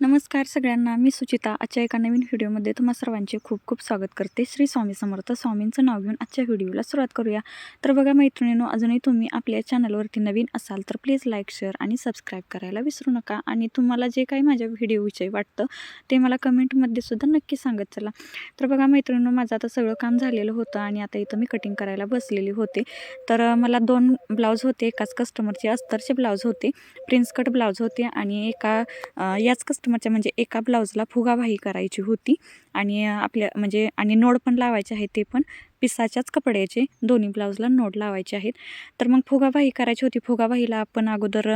नमस्कार सगळ्यांना मी सुचिता. आजच्या एका नवीन व्हिडिओमध्ये तुम्हा सर्वांचे खूप खूप स्वागत करते. श्री स्वामी समर्थ स्वामींचं नाव घेऊन आजच्या व्हिडिओला सुरुवात करूया. तर बघा मैत्रिणींनो अजूनही तुम्ही आपल्या चॅनलवरती नवीन असाल तर प्लीज लाईक शेअर आणि सबस्क्राईब करायला विसरू नका. आणि तुम्हाला जे काही माझ्या व्हिडिओविषयी वाटतं ते मला कमेंटमध्ये सुद्धा नक्की सांगत चला. तर बघा मैत्रिणींनो माझं आता सगळं काम झालेलं होतं आणि आता इथं मी कटिंग करायला बसलेली होते. तर मला दोन ब्लाऊज होते. एकाच कस्टमरचे अस्तरचे ब्लाऊज होते. प्रिन्स कट ब्लाऊज होते आणि एका याच याच कस्टमरच्या म्हणजे एका ब्लाऊजला फुगाबाही करायची होती. आणि आपल्या म्हणजे आणि नोड पण लावायचे आहे ते पण. पिसाच्याच कपड्याचे दोन्ही ब्लाऊजला नोड लावायचे आहेत. तर मग फुगाबाही करायची होती. फुगाबाहीला आपण अगोदर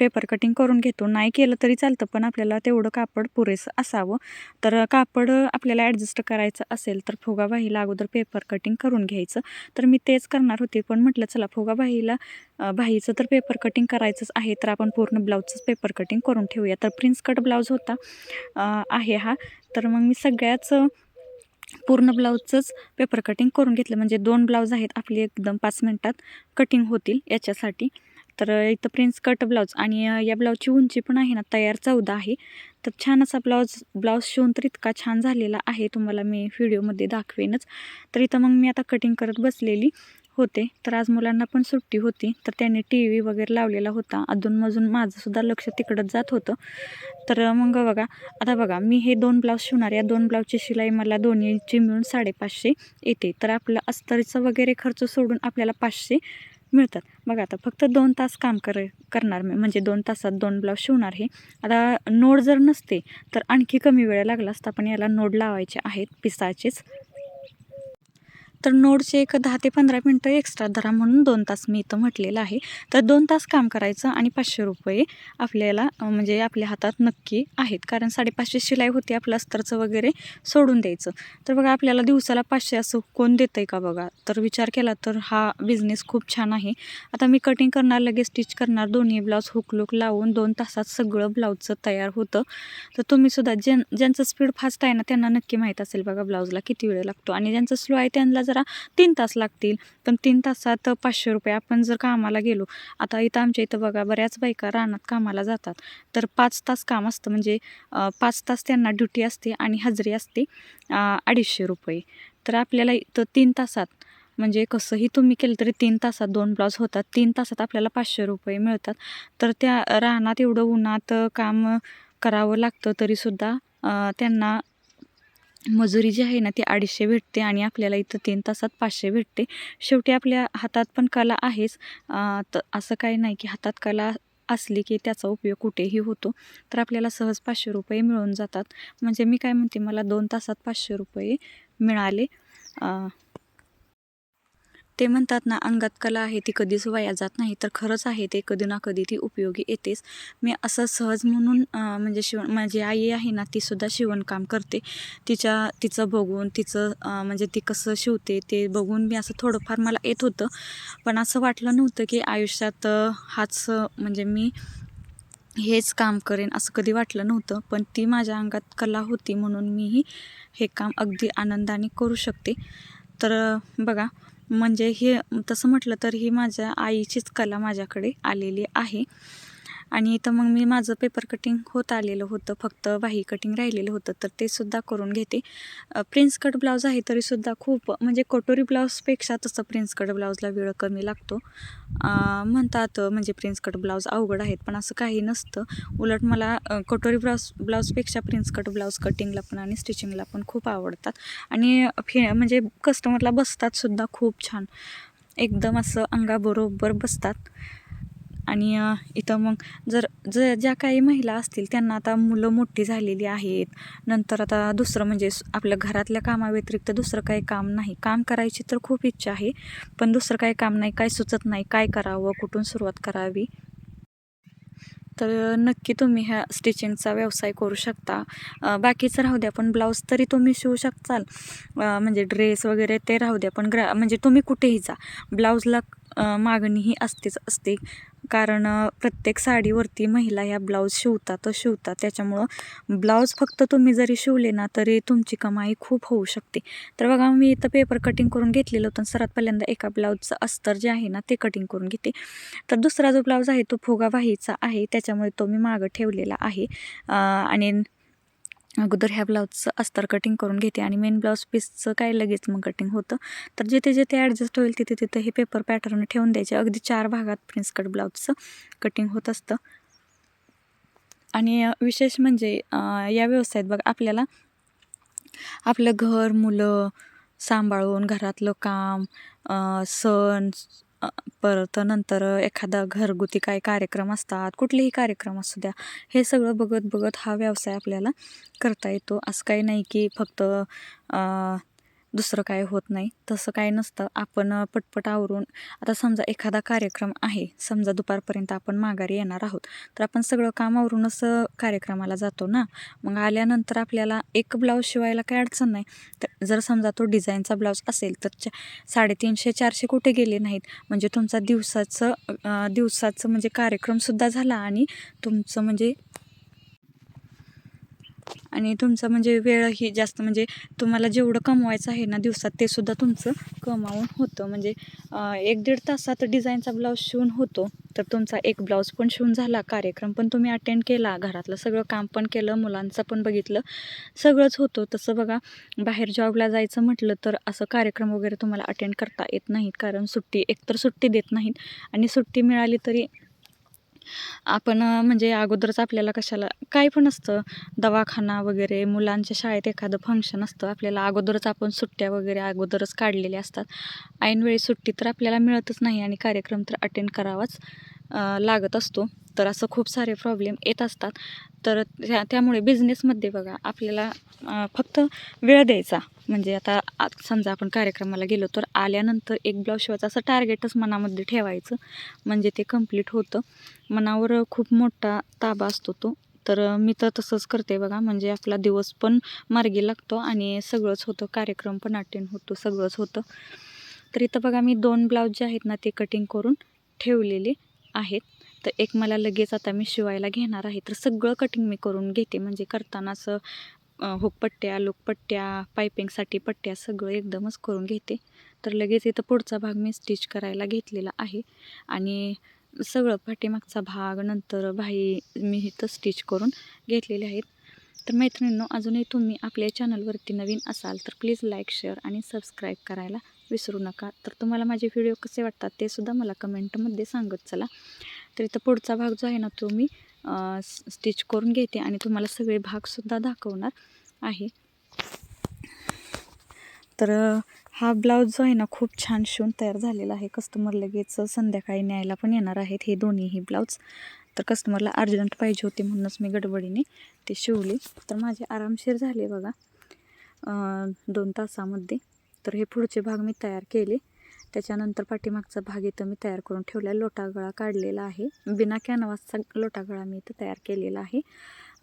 पेपर कटिंग करून घेतो. नाही केलं तरी चालतं पण आपल्याला तेवढं कापड पुरेसं असावं. तर कापड आपल्याला ॲडजस्ट करायचं असेल तर फुगाबाहीला अगोदर पेपर कटिंग करून घ्यायचं. तर मी तेच करणार होते पण म्हटलं चला फुगाबाहीला अ, बाहीचं तर पेपर कटिंग करायचंच आहे तर आपण पूर्ण ब्लाऊजचंच पेपर कटिंग करून ठेवूया. तर प्रिन्स कट ब्लाऊज होता आहे हा. तर मग मी सगळ्याच पूर्ण ब्लाऊजचंच पेपर कटिंग करून घेतलं. म्हणजे दोन ब्लाऊज आहेत आपली एकदम पाच मिनटात कटिंग होतील याच्यासाठी. तर इथं प्रिन्स कट ब्लाऊज आणि या ब्लाऊजची उंची पण आहे ना तयार चौदा आहे. तर छान असा ब्लाऊज ब्लाऊज शिवून तर इतका छान झालेला आहे. तुम्हाला मी व्हिडिओमध्ये दाखवेनच. तर इथं मग मी आता कटिंग करत बसलेली. होते. तर आज मुलांना पण सुट्टी होती. तर त्यांनी टी व्ही वगैरे लावलेला होता. अधूनमधून माझंसुद्धा लक्ष तिकडंच जात होतं. तर मग बघा आता बघा मी हे दोन ब्लाऊज शिवणार. या दोन ब्लाऊजची शिलाई मला दोन्हीची मिळून साडेपाचशे येते. तर आपलं अस्तरीचं वगैरे खर्च सोडून आपल्याला पाचशे मिळतात. बघा आता फक्त दोन तास काम कर करणार मी. म्हणजे दोन तासात दोन ब्लाऊज शिवणार हे. आता नोड जर नसते तर आणखी कमी वेळ लागला असता पण याला नोड लावायचे आहेत पिसाचेच तर नोडचे एक दहा ते पंधरा मिनटं एक्स्ट्रा धरा म्हणून दोन तास मी इथं म्हटलेलं आहे. तर दोन तास काम करायचं आणि पाचशे रुपये आपल्याला म्हणजे आपल्या हातात नक्की आहेत. कारण साडेपाचशे शिलाई होती आपलं अस्तरचं वगैरे सोडून द्यायचं. तर बघा आपल्याला दिवसाला पाचशे असं कोण देतं आहे का बघा? तर विचार केला तर हा बिझनेस खूप छान आहे. आता मी कटिंग करणार लगेच स्टिच करणार दोन्ही ब्लाऊज हुकलुक लावून दोन तासात सगळं ब्लाऊजचं तयार होतं. तर तुम्हीसुद्धा ज्यां ज्यांचं स्पीड फास्ट आहे ना त्यांना नक्की माहीत असेल बघा ब्लाऊजला किती वेळ लागतो. आणि ज्यांचं स्लो आहे त्यांना जर तीन तास लागतील. पण तीन तासात पाचशे रुपये आपण जर कामाला गेलो आता इथं आमच्या इथं बघा बऱ्याच बायका रानात कामाला जातात. तर पाच तास काम असतं. म्हणजे पाच तास त्यांना ड्युटी असते आणि हजेरी असते अडीचशे रुपये. तर आपल्याला इथं तीन तासात म्हणजे कसंही तुम्ही केलं तरी तीन तासात दोन ब्लाऊज होतात. तीन तासात आपल्याला पाचशे रुपये मिळतात. तर त्या रानात एवढं उन्हात काम करावं लागतं तरीसुद्धा त्यांना मजुरी जी आहे ना ती अडीचशे भेटते आणि आपल्याला इथं तीन तासात पाचशे भेटते. शेवटी आपल्या हातात पण कला आहेच. तर असं काही नाही की हातात कला असली की त्याचा उपयोग कुठेही होतो. तर आपल्याला सहज पाचशे रुपये मिळून जातात. म्हणजे मी काय म्हणते मला दोन तासात पाचशे रुपये मिळाले. ते म्हणतात ना अंगात कला आहे ती कधीच वाया जात नाही. तर खरंच आहे ते कधी ना कधी ती उपयोगी येतेच. मी असं सहज म्हणून म्हणजे शिवण माझी आई आहे ना तीसुद्धा शिवणकाम करते. तिच्या तिचं बघून तिचं म्हणजे ती कसं शिवते ते बघून मी असं थोडंफार मला येत होतं. पण असं वाटलं नव्हतं की आयुष्यात हाच म्हणजे मी हेच काम करेन असं कधी वाटलं नव्हतं. पण ती माझ्या अंगात कला होती म्हणून मीही हे काम अगदी आनंदाने करू शकते. तर बघा म्हणजे हे तसं म्हटलं तर ही माझ्या आईचीच कला माझ्याकडे आलेली आहे. आणि इथं मग मी माझं पेपर कटिंग होत आलेलं होतं फक्त बाही कटिंग राहिलेलं होतं तर ते सुद्धा करून घेते. प्रिन्स कट ब्लाऊज आहे तरीसुद्धा खूप म्हणजे कटोरी ब्लाऊजपेक्षा तसं प्रिन्स कट ब्लाऊजला वेळ कमी लागतो. म्हणतात म्हणजे प्रिन्स कट ब्लाऊज अवघड आहेत पण असं काही नसतं. उलट मला कटोरी ब्लाऊज ब्लाऊजपेक्षा प्रिन्स कट ब्लाऊज कटिंगला पण आणि स्टिचिंगला पण खूप आवडतात. आणि फे म्हणजे कस्टमरला बसतात सुद्धा खूप छान. एकदम असं अंगाबरोबर बसतात. आणि इथं मग जर ज ज्या काही महिला असतील त्यांना आता मुलं मोठी झालेली आहेत नंतर आता दुसरं म्हणजे आपल्या घरातल्या कामाव्यतिरिक्त दुसरं काही काम नाही. काम करायची तर खूप इच्छा आहे पण दुसरं काही काम नाही काय सुचत नाही काय करावं कुठून सुरुवात करावी? तर नक्की तुम्ही ह्या स्टिचिंगचा व्यवसाय करू शकता. बाकीचं राहू द्या पण ब्लाऊज तरी तुम्ही शिवू शकताल. म्हणजे ड्रेस वगैरे ते राहू द्या पण ग्रा म्हणजे तुम्ही कुठेही जा. ब्लाऊजला मागणी ही असतेच असते. कारण प्रत्येक साडीवरती महिला ह्या ब्लाऊज शिवतातच शिवतात त्याच्यामुळं ब्लाऊज फक्त तुम्ही जरी शिवले ना तरी तुमची कमाई खूप होऊ शकते. तर बघा मी इथं पेपर कटिंग करून घेतलेलं होतं. सर्वात पहिल्यांदा एका ब्लाऊजचं अस्तर जे आहे ना ते कटिंग करून घेते. तर दुसरा जो ब्लाऊज आहे तो फुगावाहीचा आहे. त्याच्यामुळे तो मी मागं ठेवलेला आहे. आणि अगोदर ह्या ब्लाऊजचं अस्तर कटिंग करून घेते आणि मेन ब्लाऊज पीसचं काय लगेच मग कटिंग होतं. तर जिथे जिथे ॲडजस्ट होईल तिथे तिथे हे पेपर पॅटर्न ठेवून द्यायचे. अगदी चार भागात प्रिन्स कट ब्लाऊजचं कटिंग होत असतं. आणि विशेष म्हणजे या व्यवसायात बघ आपल्याला आपलं घर मुलं सांभाळून घरातलं काम सण परत नंतर एखादा घरगुती काय कार्यक्रम असतात कुठलेही कार्यक्रम असू द्या हे सगळं बघत बघत हा व्यवसाय आपल्याला करता येतो. असं काही नाही की फक्त दुसरं काय होत नाही. तसं काय नसतं. आपण पटपट आवरून आता समजा एखादा कार्यक्रम आहे. समजा दुपारपर्यंत आपण माघारी येणार आहोत. तर आपण सगळं काम आवरूनच कार्यक्रमाला जातो ना. मग आल्यानंतर आपल्याला एक ब्लाऊज शिवायला काही अडचण नाही. तर जर समजा तो डिझाईनचा ब्लाऊज असेल तर चा साडेतीनशे चारशे कुठे गेले नाहीत. म्हणजे तुमचा दिवसाचं दिवसाचं म्हणजे कार्यक्रमसुद्धा झाला आणि तुमचं म्हणजे आणि तुमचं म्हणजे वेळही जास्त म्हणजे तुम्हाला जेवढं कमवायचं आहे ना दिवसात ते सुद्धा तुमचं कमावून होतं. म्हणजे एक दीड तासात डिझाईनचा ब्लाऊज शिवून होतो तर तुमचा एक ब्लाऊज पण शिवून झाला कार्यक्रम पण तुम्ही अटेंड केला घरातलं सगळं काम पण केलं मुलांचं पण बघितलं सगळंच होतं. तसं बघा बाहेर जॉबला जायचं म्हटलं तर असं कार्यक्रम वगैरे तुम्हाला अटेंड करता येत नाहीत कारण सुट्टी एकतर सुट्टी देत नाहीत आणि सुट्टी मिळाली तरी आपण म्हणजे अगोदरच आपल्याला कशाला काय पण असतं दवाखाना वगैरे मुलांच्या शाळेत एखादं फंक्शन असतं आपल्याला अगोदरच आपण सुट्ट्या वगैरे अगोदरच काढलेल्या असतात. ऐनवेळी सुट्टी तर आपल्याला मिळतच नाही आणि कार्यक्रम तर अटेंड करावाच. लागत असतो. तर असं खूप सारे प्रॉब्लेम येत असतात. तर त्या त्यामुळे बिझनेसमध्ये बघा आपल्याला फक्त वेळ द्यायचा. म्हणजे आता समजा आपण कार्यक्रमाला गेलो तर आल्यानंतर एक ब्लाऊज शिवायचं असं टार्गेटच मनामध्ये ठेवायचं. म्हणजे ते कंप्लीट होतं. मनावर खूप मोठा ताबा असतो तो. तर मी तर तसंच करते बघा. म्हणजे आपला दिवस पण मार्गी लागतो आणि सगळंच होतं. कार्यक्रम पण अटेंड होतो सगळंच होतं. तर इथं बघा मी दोन ब्लाऊज जे आहेत ना ते कटिंग करून ठेवलेले. आहेत तर एक मला लगेच आता मी शिवायला घेणार आहे. तर सगळं कटिंग मी करून घेते. म्हणजे करतानाच हुकपट्ट्या लोकपट्ट्या पायपिंगसाठी पट्ट्या सगळं एकदमच करून घेते. तर लगेच इथं पुढचा भाग मी स्टिच करायला घेतलेला आहे. आणि सगळं पाठीमागचा भाग नंतर भाई मी इथं स्टिच करून घेतलेले आहेत. तर मैत्रिणींनो अजूनही तुम्ही आपल्या चॅनलवरती नवीन असाल तर प्लीज लाईक शेअर आणि सबस्क्राईब करायला विसरू नका. तर तुम्हाला माझे व्हिडिओ कसे वाटतात ते सुद्धा मला कमेंटमध्ये सांगत चला. तर इथं पुढचा भाग जो आहे ना तो मी स्टिच करून घेते आणि तुम्हाला सगळे भागसुद्धा दाखवणार आहे. तर हा ब्लाऊज जो आहे ना खूप छान शिवून तयार झालेला आहे. कस्टमर लगेच संध्याकाळी न्यायला पण येणार आहेत. हे दोन्हीही ब्लाऊज तर कस्टमरला अर्जंट पाहिजे होते म्हणूनच मी गडबडीने ते शिवले. तर माझे आरामशीर झाले बघा. दोन तासामध्ये. तर हे पुढचे भाग मी तयार केले. त्याच्यानंतर पाठीमागचा भाग इथं मी तयार करून ठेवला आहे. लोटागळा काढलेला आहे. बिना कॅनवासचा लोटागळा मी इथं तयार केलेला आहे.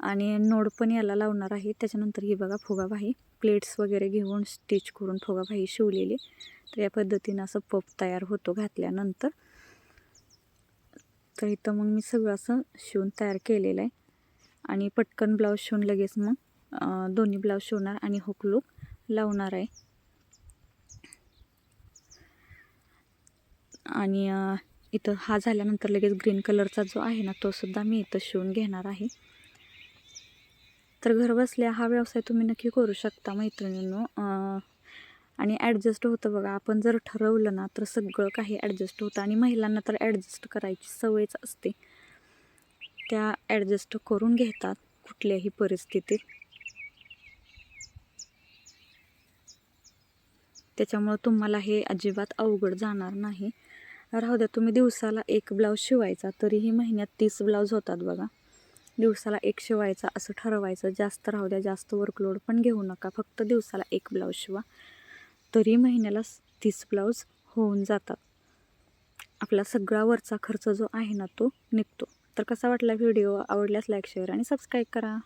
आणि नोड पण याला लावणार आहे. त्याच्यानंतर ही बघा फुगाबाही प्लेट्स वगैरे घेऊन स्टिच करून फुगाबाही शिवलेली. तर या पद्धतीनं असं पप तयार होतो घातल्यानंतर. तर इथं मग मी सगळं असं शिवून तयार केलेलं आहे. आणि पटकन ब्लाऊज शिवून लगेच मग दोन्ही ब्लाऊज शिवणार आणि हुक लूक लावणार आहे. आणि इथं हा झाल्यानंतर लगेच ग्रीन कलरचा जो आहे ना तो सुद्धा मी इथं शिवून घेणार आहे. तर घरबसल्या हा व्यवसाय तुम्ही नक्की करू शकता मैत्रिणींनो. आणि ॲडजस्ट होतं बघा आपण जर ठरवलं ना तर सगळं काही ॲडजस्ट होतं आणि महिलांना तर ॲडजस्ट करायची सवयच असते. त्या ॲडजस्ट करून घेतात कुठल्याही परिस्थितीत. त्याच्यामुळं तुम्हाला हे अजिबात अवघड जाणार नाही. राहू द्या तुम्ही दिवसाला एक ब्लाऊज शिवायचा तरीही महिन्यात तीस ब्लाऊज होतात बघा. दिवसाला एक शिवायचा असं ठरवायचं. जास्त राहू द्या जास्त वर्कलोड पण घेऊ नका. फक्त दिवसाला एक ब्लाऊज शिवा. तरी महिन्याला तीस ब्लाऊज होऊन जातात. आपला सगळा वरचा खर्च जो आहे ना तो निघतो. तर कसा वाटला व्हिडिओ? आवडल्यास लाईक शेअर आणि सबस्क्राईब करा.